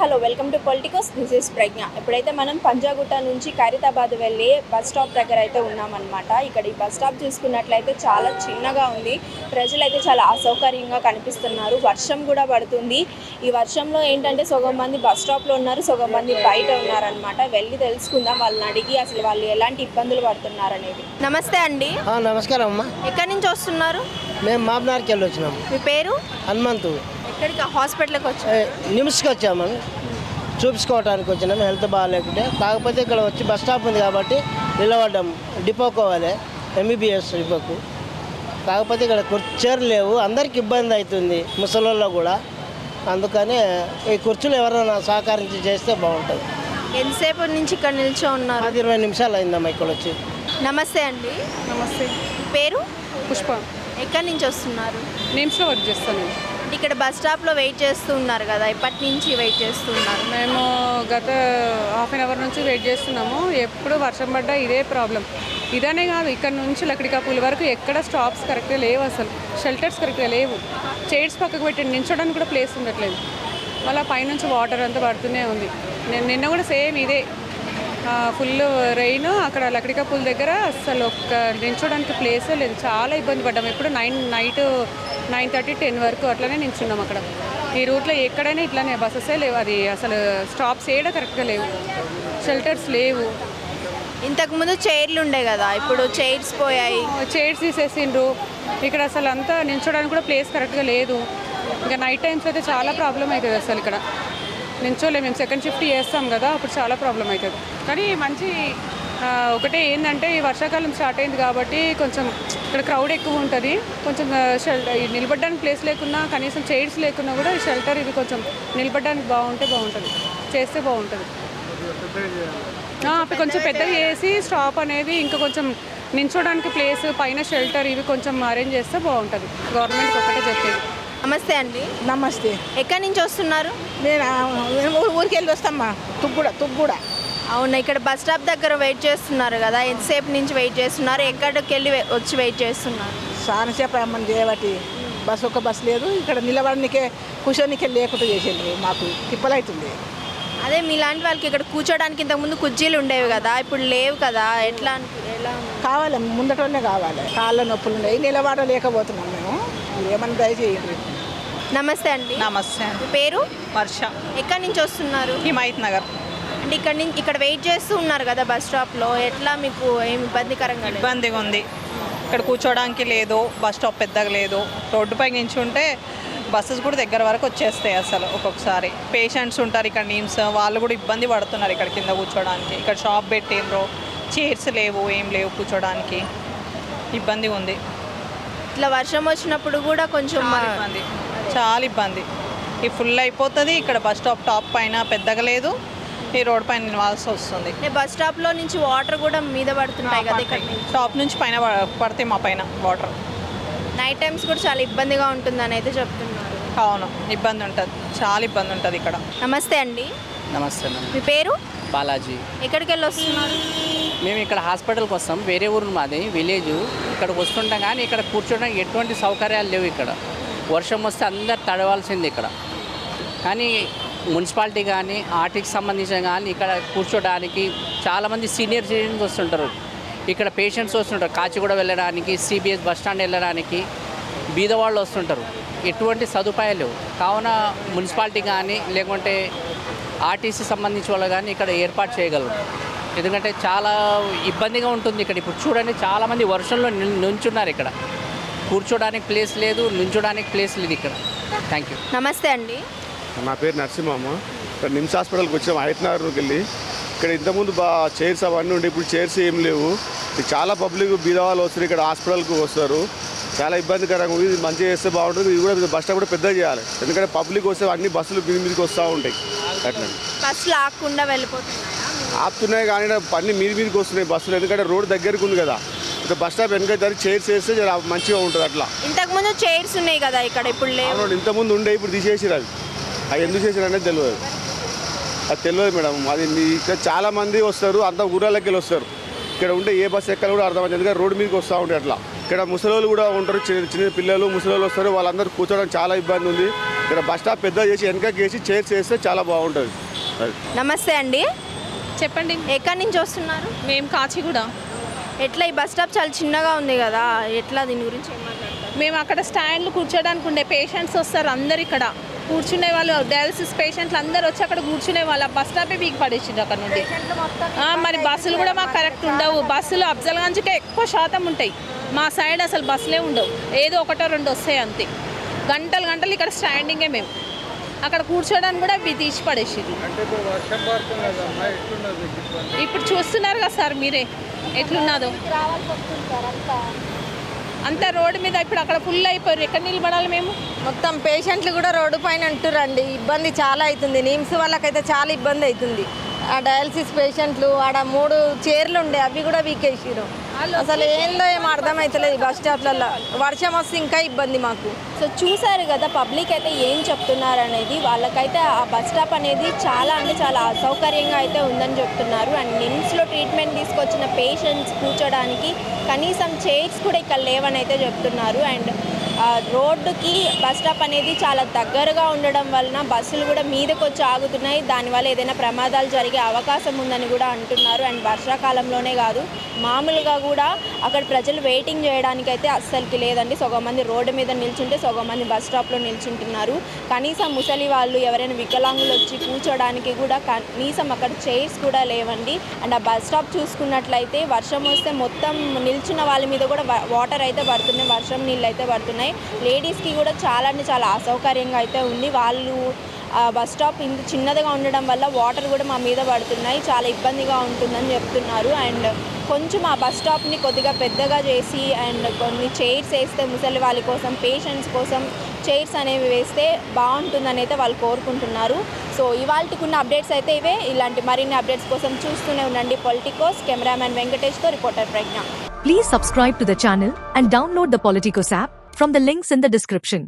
Hello welcome to Politicos. This is Pragna. ఇప్పుడైతే మనం పంజాగుట్ట నుంచి ఖైరతాబాద్ వెళ్ళి బస్ స్టాప్ దగ్గర అయితే ఉన్నామన్నమాట. ఇక్కడ ఈ బస్ స్టాప్ చూసుకున్నట్లయితే చాలా చిన్నగా ఉంది. ప్రజలు అయితే చాలా అసౌకర్యంగా కనిపిస్తున్నారు. వర్షం కూడా పడుతుంది. ఈ వర్షంలో ఏంటంటే సగం మంది బస్ స్టాప్లో ఉన్నారు సగం మంది బయట ఉన్నారనమాట వెళ్ళి తెలుసుకుందాం. వాళ్ళని అడిగి అసలు వాళ్ళు ఎలాంటి ఇబ్బందులు పడుతున్నారు అనేది. నమస్తే అండి. నమస్కారం అమ్మా. ఎక్కడి నుంచి వస్తున్నారు? మేము మాబ్నార్కి వెళ్ళి వచ్చినాము మీ పేరు? హనుమంతు. ఎక్కడికి? హాస్పిటల్కి ఏ, వచ్చారు నిమ్స్కి వచ్చాము. చూపించుకోవడానికి వచ్చినాము. హెల్త్ బాగాలేకుంటే. కాకపోతే ఇక్కడ వచ్చి బస్ స్టాప్ ఉంది కాబట్టి నిలబడ్డాం. డిపోకోవాలి ఎంబీబీఎస్ డిపోకు. కాకపోతే ఇక్కడ కుర్చీలు లేవు. అందరికి ఇబ్బంది అవుతుంది. ముసలోళ్ళలో కూడా. అందుకని ఈ కుర్చీలు ఎవరైనా సహకరించి చేస్తే బాగుంటుంది. ఎంతసేపు నుంచి ఇక్కడ నిల్చో ఉన్నారు? పది ఇరవై నిమిషాలు అయిందమ్మా ఇక్కడ వచ్చి. నమస్తే అండి. నమస్తే. పేరు? పుష్ప. ఎక్కడి నుంచి వస్తున్నారు? నేమ్స్లో వర్క్ చేస్తాను. అంటే ఇక్కడ బస్ స్టాప్లో వెయిట్ చేస్తూ ఉన్నారు కదా ఇప్పటి నుంచి వెయిట్ చేస్తున్నారు మేము గత హాఫ్ అన్ అవర్ నుంచి వెయిట్ చేస్తున్నాము. ఎప్పుడు వర్షం పడ్డా ఇదే ప్రాబ్లం ఇదనే కాదు ఇక్కడ నుంచి లక్కడికాపుల వరకు ఎక్కడ స్టాప్స్ కరెక్ట్గా లేవు అసలు. షెల్టర్స్ కరెక్ట్గా లేవు. చైర్స్ పక్కకు పెట్టి నించోడానికి కూడా ప్లేస్ ఉండట్లేదు. మళ్ళీ పైనుంచి వాటర్ అంతా పడుతూనే ఉంది. నేను నిన్న కూడా సేమ్ ఇదే. ఫుల్ రెయిన్ అక్కడ లక్కడికాపుల దగ్గర అసలు ఒక్క నించోడానికి ప్లేసే లేదు. చాలా ఇబ్బంది పడ్డాం ఎప్పుడు nine night nine thirty ten వరకు అట్లనే నించున్నాం అక్కడ. ఈ రూట్లో ఎక్కడైనా ఇట్లానే బస్సెసే లేవు. అది అసలు స్టాప్స్ ఏడ కరెక్ట్గా లేవు. షెల్టర్స్ లేవు. ఇంతకుముందు చైర్లు ఉండే కదా ఇప్పుడు చైర్స్ పోయాయి. చైర్స్ తీసేసిండ్రు. ఇక్కడ అసలు అంతా నించోడానికి కూడా ప్లేస్ కరెక్ట్గా లేదు. ఇంకా నైట్ టైమ్స్ అయితే చాలా ప్రాబ్లం అవుతుంది అసలు ఇక్కడ. నించోలే మేము సెకండ్ షిఫ్ట్ చేస్తాం కదా అప్పుడు చాలా ప్రాబ్లం అవుతుంది. కానీ మంచి ఒకటే ఏంటంటే ఈ వర్షాకాలం స్టార్ట్ అయింది కాబట్టి కొంచెం ఇక్కడ క్రౌడ్ ఎక్కువ ఉంటుంది. కొంచెం షెల్టర్ నిలబడడానికి ప్లేస్ లేకున్నా కనీసం చైర్స్ లేకున్నా కూడా ఈ షెల్టర్ ఇది కొంచెం నిలబడడానికి బాగుంటే బాగుంటుంది. చేస్తే బాగుంటుంది. కొంచెం పెద్దగా చేసి స్టాప్ అనేది ఇంకా కొంచెం నించోడానికి ప్లేస్ పైన షెల్టర్ ఇవి కొంచెం అరేంజ్ చేస్తే బాగుంటుంది. గవర్నమెంట్కి ఒకటే చెప్పేది. నమస్తే అండి. నమస్తే. ఎక్కడి నుంచి వస్తున్నారు? మేము ఊరికి వెళ్ళి వస్తామ్మా తుగ్గుడ తుగ్గుడ. అవునా ఇక్కడ బస్ స్టాప్ దగ్గర వెయిట్ చేస్తున్నారు కదా ఎంతసేపు నుంచి వెయిట్ చేస్తున్నారు ఎక్కడికి వెళ్ళి వె- వచ్చి వెయిట్ చేస్తున్నారు? చాలా సేపు అమ్మని చేయబట్టి బస్సు ఒక బస్సు లేదు ఇక్కడ నిలబడనికే కూర్చోనికే లేకుండా చేసేది మాకు తిప్పలవుతుంది అదే మీలాంటి వాళ్ళకి ఇక్కడ కూర్చోడానికి ఇంతకుముందు కుర్చీలు ఉండేవి కదా ఇప్పుడు లేవు కదా ఎట్లా ఎలా? కావాలి ముందటోనే కావాలి కాళ్ళ నొప్పులు ఉన్నాయి నిలబడలేకపోతున్నాం మేము ఏమన్నా దయచేయండి నమస్తే అండి. నమస్తే మీ పేరు? వర్ష. ఎక్కడి నుంచి వస్తున్నారు? హిమాయత్ నగర్. అంటే ఇక్కడ నుంచి ఇక్కడ వెయిట్ చేస్తూ ఉన్నారు కదా బస్ స్టాప్లో ఎట్లా మీకు ఏం ఇబ్బందికరంగా లేదు? ఇబ్బందిగా ఉంది. ఇక్కడ కూర్చోడానికి లేదు బస్ స్టాప్ పెద్దగా లేదు. రోడ్డుపై నుంచి ఉంటే బస్సెస్ కూడా దగ్గర వరకు వచ్చేస్తాయి అసలు ఒక్కొక్కసారి. పేషెంట్స్ ఉంటారు ఇక్కడ నీమ్స్. వాళ్ళు కూడా ఇబ్బంది పడుతున్నారు ఇక్కడ కింద కూర్చోడానికి. ఇక్కడ షాప్ పెట్టిండ్రు. చైర్స్ లేవు ఏం లేవు కూర్చోడానికి. ఇబ్బంది ఉంది. ఇట్లా వర్షం వచ్చినప్పుడు కూడా కొంచెం చాలా ఇబ్బంది. చాలా ఇబ్బంది. ఈ ఫుల్ అయిపోతుంది. ఇక్కడ బస్ స్టాప్ టాప్ పైన పెద్దగా లేదు. ఈ రోడ్ పైన నిలవాల్సి వస్తుంది. బస్ స్టాప్లో నుంచి వాటర్ కూడా మీద పడుతుంటాయి కదా ఇక్కడ నుంచి. టాప్ నుంచి పైన పడ- పడతాయి మా పైన వాటర్. నైట్ టైమ్స్ కూడా చాలా ఇబ్బందిగా ఉంటుందని అయితే చెప్తున్నారు. అవును ఇబ్బంది ఉంటుంది. చాలా ఇబ్బంది ఉంటుంది ఇక్కడ. నమస్తే అండి. నమస్తే మేడం. మీ పేరు? బాలాజీ. ఎక్కడికి వెళ్ళి వస్తున్నారు? మేము ఇక్కడ హాస్పిటల్కి వస్తాం. వేరే ఊరు మాది విలేజ్. ఇక్కడికి వస్తుంటాం కానీ ఇక్కడ కూర్చోడానికి ఎటువంటి సౌకర్యాలు లేవు ఇక్కడ. వర్షం వస్తే అందరు తడవాల్సింది ఇక్కడ. కానీ మున్సిపాలిటీ కానీ ఆర్టీకి సంబంధించిన కానీ ఇక్కడ కూర్చోడానికి చాలామంది సీనియర్ సిటిజన్స్ వస్తుంటారు. ఇక్కడ పేషెంట్స్ వస్తుంటారు. కాచిగూడ వెళ్ళడానికి సిబిఎస్ బస్ స్టాండ్ వెళ్ళడానికి బీదవాళ్ళు వస్తుంటారు. ఎటువంటి సదుపాయాలు కావున మున్సిపాలిటీ కానీ లేకుంటే ఆర్టీసీ సంబంధించిన వాళ్ళు కానీ ఇక్కడ ఏర్పాటు చేయగలరు. ఎందుకంటే చాలా ఇబ్బందిగా ఉంటుంది ఇక్కడ. ఇప్పుడు చూడండి చాలామంది వర్షంలో నుంచున్నారు ఇక్కడ. కూర్చోడానికి ప్లేస్ లేదు నుంచోడానికి ప్లేస్ లేదు ఇక్కడ. థ్యాంక్ యూ నమస్తే అండి. నా పేరు నరసింహమ్మ. ఇక్కడ నిమ్స్ హాస్పిటల్కి వచ్చాం హైత్నగర్కి వెళ్ళి. ఇక్కడ ఇంతకుముందు బా చైర్స్ అవన్నీ ఉండే ఇప్పుడు చైర్స్ ఏం లేవు. ఇది చాలా పబ్లిక్ బీదవాళ్ళు వస్తారు ఇక్కడ హాస్పిటల్కి వస్తారు. చాలా ఇబ్బందికరంగా ఉంది ఇది మంచిగా చేస్తే బాగుంటుంది. ఇది కూడా బస్ స్టాప్ కూడా పెద్దగా చేయాలి. ఎందుకంటే పబ్లిక్ వస్తే అన్ని బస్సులు మీద మీదకి వస్తూ ఉంటాయి. అట్లా. బస్సులు ఆకుండా వెళ్ళిపోతున్నాయా? ఆపుతున్నాయి కానీ అన్ని మీద మీదకి వస్తున్నాయి బస్సులు. ఎందుకంటే రోడ్ దగ్గరికి ఉంది కదా. ఇక్కడ బస్ స్టాప్ వెనక దాన్ని చైర్స్ వేస్తే మంచిగా ఉంటుంది అట్లా. ఇంతకుముందు చైర్స్ ఉన్నాయి కదా ఇక్కడ ఇప్పుడు ఇంతకుముందు ఉండే ఇప్పుడు తీసేసిరు అవి. అవి ఎందుకు చేసిరు అనేది తెలియదు. అది తెలియదు మేడం. అది ఇక్కడ చాలా మంది వస్తారు అంత ఊరాలకి వెళ్ళి వస్తారు. ఇక్కడ ఉంటే ఏ బస్సు ఎక్కడ కూడా అర్థమైంది ఎందుకంటే రోడ్డు మీదకి వస్తూ ఉంటాయి అట్లా. ఇక్కడ ముసలోళ్ళు కూడా ఉంటారు చిన్న చిన్న పిల్లలు ముసలోళ్ళు వస్తారు. వాళ్ళందరూ కూర్చోవడానికి చాలా ఇబ్బంది ఉంది. ఇక్కడ బస్ స్టాప్ పెద్ద చేసి వెనకకి వేసి చైర్స్ వేస్తే చాలా బాగుంటుంది. నమస్తే అండి. చెప్పండి. ఎక్కడి నుంచి వస్తున్నారు? మేము కాచిగూడ. ఎట్లా ఈ బస్ స్టాప్ చాలా చిన్నగా ఉంది కదా. ఎట్లా దీని గురించి మేము అక్కడ స్టాండ్లు కూర్చోడానికి ఉండే పేషెంట్స్ వస్తారు అందరు ఇక్కడ. కూర్చునే వాళ్ళు డయాలసిస్ పేషెంట్లు అందరు వచ్చి అక్కడ కూర్చునే వాళ్ళు. ఆ బస్ స్టాపే వీక్ పడేసింది అక్కడ నుండి? ఆ, మరి బస్సులు కూడా మాకు కరెక్ట్ ఉండవు. బస్సులు అఫ్జల్గంజ్కే ఎక్కువ శాతం ఉంటాయి. మా సైడ్ అసలు బస్సులే ఉండవు. ఏదో ఒకటో రెండు వస్తాయి అంతే. గంటలు గంటలు ఇక్కడ స్టాండింగే మేము. అక్కడ కూర్చోడానికి కూడా అవి తీసి పడేసింది ఇప్పుడు చూస్తున్నారు కదా సార్ మీరే. ఎట్లున్నదో. అంతా రోడ్డు మీద ఇప్పుడు అక్కడ ఫుల్ అయిపోయారు. ఎక్కడ నిలబడాలి మేము? మొత్తం పేషెంట్లు కూడా రోడ్డు పైన అంటురండి ఇబ్బంది చాలా అవుతుంది. నిమ్స్ వాళ్ళకైతే చాలా ఇబ్బంది అవుతుంది. ఆ డయాలసిస్ పేషెంట్లు ఆడ మూడు చైర్లు ఉండే అవి కూడా వీకేసిరు అసలు ఏందో ఏం అర్థమవుతలేదు బస్ స్టాప్లలో వర్షం వస్తే ఇంకా ఇబ్బంది మాకు. సో చూసారు కదా పబ్లిక్ అయితే ఏం చెప్తున్నారు అనేది వాళ్ళకైతే ఆ బస్ స్టాప్ అనేది చాలా అంటే చాలా అసౌకర్యంగా అయితే ఉందని చెప్తున్నారు. అండ్ నిమ్స్లో ట్రీట్మెంట్ తీసుకొచ్చిన పేషెంట్స్ కూర్చోడానికి కనీసం చైర్స్ కూడా ఇక్కడ లేవని అయితే చెప్తున్నారు. అండ్ ఆ, రోడ్డుకి బస్ స్టాప్ అనేది చాలా దగ్గరగా ఉండడం వలన బస్సులు కూడా మీదకు వచ్చి ఆగుతున్నాయి. దానివల్ల ఏదైనా ప్రమాదాలు జరిగే అవకాశం ఉందని కూడా అంటున్నారు. అండ్ వర్షాకాలంలోనే కాదు మామూలుగా కూడా అక్కడ ప్రజలు వెయిటింగ్ చేయడానికి అయితే అస్సలకి లేదండి. సగం మంది రోడ్డు మీద నిల్చుంటే సగం మంది బస్ స్టాప్లో నిల్చుంటున్నారు. కనీసం ముసలి వాళ్ళు ఎవరైనా వికలాంగులు వచ్చి కూర్చోడానికి కూడా కనీసం అక్కడ చైర్స్ కూడా లేవండి. అండ్ ఆ బస్ స్టాప్ చూసుకున్నట్లయితే వర్షం వస్తే మొత్తం నిల్చున్న వాళ్ళ మీద కూడా వాటర్ అయితే పడుతున్నాయి. వర్షం నీళ్ళు అయితే పడుతున్నాయి. లేడీస్కి కూడా చాలా అంటే చాలా అసౌకర్యంగా అయితే ఉంది. వాళ్ళు ఆ బస్ స్టాప్ ఇంత చిన్నదిగా ఉండడం వల్ల వాటర్ కూడా మా మీద పడుతున్నాయి. చాలా ఇబ్బందిగా ఉంటుందని చెప్తున్నారు. అండ్ కొంచెం ఆ బస్ స్టాప్ని కొద్దిగా పెద్దగా చేసి అండ్ కొన్ని చైర్స్ వేస్తే ముసలి వాళ్ళ కోసం పేషెంట్స్ కోసం చైర్స్ అనేవి వేస్తే బాగుంటుందని అయితే వాళ్ళు కోరుకుంటున్నారు. సో ఇవాళకి ఉన్న అప్డేట్స్ అయితే ఇవే. ఇలాంటి మరిన్ని అప్డేట్స్ కోసం చూస్తూనే ఉండండి Politicos cameraman వెంకటేష్తో reporter Pragna. Please subscribe to the channel and download the Politicos app from the links in the description